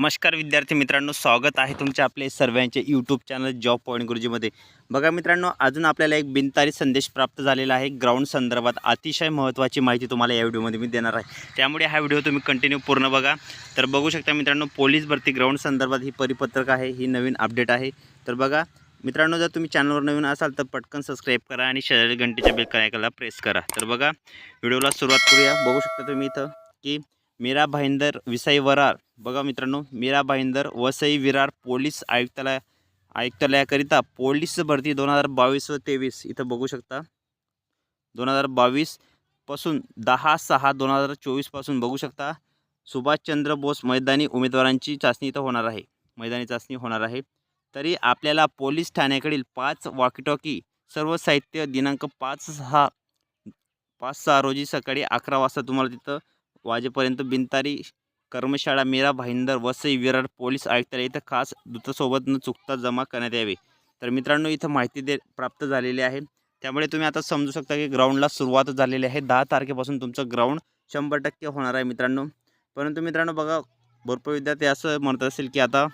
नमस्कार विद्यार्थी मित्रांनो स्वागत आहे तुमच्या आपले सर्वांचे यूट्यूब चॅनल जॉब पॉईंट गुरुजीमध्ये बघा मित्रांनो अजून आपल्याला एक बिनतारी संदेश प्राप्त झालेला आहे. ग्राउंड संदर्भात अतिशय महत्त्वाची माहिती तुम्हाला या व्हिडिओमध्ये मी देणार आहे. त्यामुळे हा व्हिडिओ तुम्ही कंटिन्यू पूर्ण बघा. तर बघू शकता मित्रांनो पोलीस भरती ग्राउंड संदर्भात ही परिपत्रक आहे ही नवीन अपडेट आहे. तर बघा मित्रांनो जर तुम्ही चॅनलवर नवीन असाल तर पटकन सबस्क्राईब करा आणि शेजारी घंटेच्या बेल करायला प्रेस करा. तर बघा व्हिडिओला सुरुवात करूया. बघू शकता तुम्ही इथं की मीरा भाईंदर विसाई वरार बघा मित्रांनो मीरा भाईंदर वसई विरार पोलीस आयुक्तालय आयुक्तालयाकरिता पोलीस भरती दोन हजार बावीस व तेवीस इथं बघू शकता. दोन हजार बावीसपासून दहा सहा दोन हजार चोवीसपासून बघू शकता. सुभाषचंद्र बोस मैदानी उमेदवारांची चाचणी इथं होणार आहे. मैदानी चाचणी होणार आहे. तरी आपल्याला पोलीस ठाण्याकडील पाच वॉकीटॉकी सर्व साहित्य दिनांक पाच सहा पाच सहा रोजी सकाळी अकरा वाजता तुम्हाला तिथं वाजेपर्यंत बिनतारी कर्मशाळा मीरा भाईंदर वसई विरार पोलीस आयुक्तालय इथं खास दूतासोबत न चुकता जमा करण्यात यावे. तर मित्रांनो इथं माहिती दे प्राप्त झालेली आहे. त्यामुळे तुम्ही आता समजू शकता की ग्राउंडला सुरुवात झालेली आहे. दहा तारखेपासून तुमचं ग्राउंड शंभर टक्के होणार आहे मित्रांनो. परंतु मित्रांनो बघा भरपूर विद्यार्थी असं म्हणत असेल की आता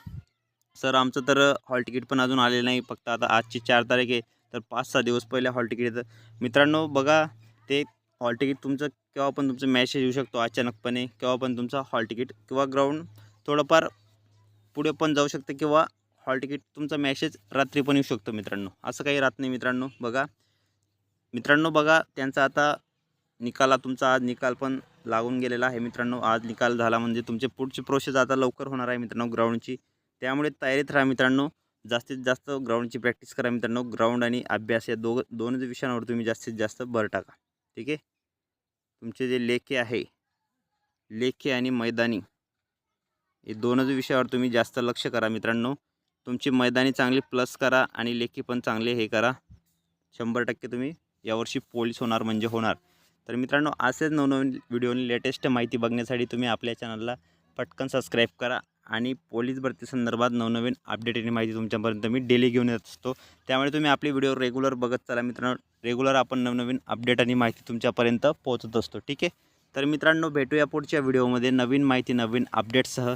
सर आमचं तर हॉल तिकीट पण अजून आलेलं नाही. फक्त आता आजची चार तारीख आहे. तर पाच सहा दिवस पहिले हॉल तिकीट येतं. मित्रांनो बघा ते हॉल तिकीट तुमचं केव्हा पण तुमचं मॅसेज येऊ शकतो अचानकपणे केव्हा पण तुमचा हॉल तिकीट किंवा ग्राउंड थोडंफार पुढे पण जाऊ शकतं किंवा हॉल तिकीट तुमचा मॅसेज रात्री पण येऊ शकतो मित्रांनो. असं काही राहत नाही मित्रांनो. बघा. मित्रांनो बघा त्यांचा आता निकाला तुमचा आज निकाल पण लागून गेलेला आहे मित्रांनो. आज निकाल झाला म्हणजे तुमचे पुढची प्रोसेस आता लवकर होणार आहे मित्रांनो ग्राउंडची त्यामुळे तयारीत राहा मित्रांनो. जास्तीत जास्त ग्राउंडची प्रॅक्टिस करा मित्रांनो. ग्राउंड आणि अभ्यास या दो दोनच विषयांवर तुम्ही जास्तीत जास्त भर टाका. ठीक आहे? तुमचे जे लेखे आहे लेखे आणि मैदानी हे दोनच विषयावर तुम्ही जास्त लक्ष करा मित्रांनो. तुमची मैदानी चांगली प्लस करा आणि लेखी पण चांगले हे करा. शंभर टक्के तुम्ही यावर्षी पोलीस होणार म्हणजे होणार. तर मित्रांनो असेच नवनवीन व्हिडिओनी लेटेस्ट माहिती बघण्यासाठी तुम्ही आपल्या चॅनलला पटकन सबस्क्राईब करा. आणि पोलीस भरती संदर्भात नवनवीन अपडेट आणि माहिती तुमच्यापर्यंत मी डेली घेऊन येत असतो. त्यामुळे तुम्ही आपली व्हिडिओ रेग्युलर बघत चला मित्रांनो. रेग्युलर आपण नवनवीन अपडेट आणि माहिती तुमच्यापर्यंत पोहोचत असतो. ठीक आहे? तर मित्रांनो भेटूया पुढच्या व्हिडिओमध्ये नवीन माहिती नवीन अपडेटसह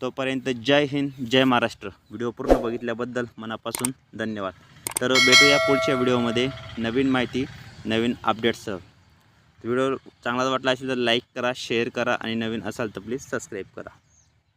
तोपर्यंत जय हिंद जय महाराष्ट्र. व्हिडिओ पूर्ण बघितल्याबद्दल मनापासून धन्यवाद. तर भेटूया पुढच्या व्हिडिओमध्ये नवीन माहिती नवीन अपडेटसह व्हिडिओ चांगला वाटला असेल तर लाईक करा शेअर करा आणि नवीन असाल तर प्लीज सबस्क्राईब करा.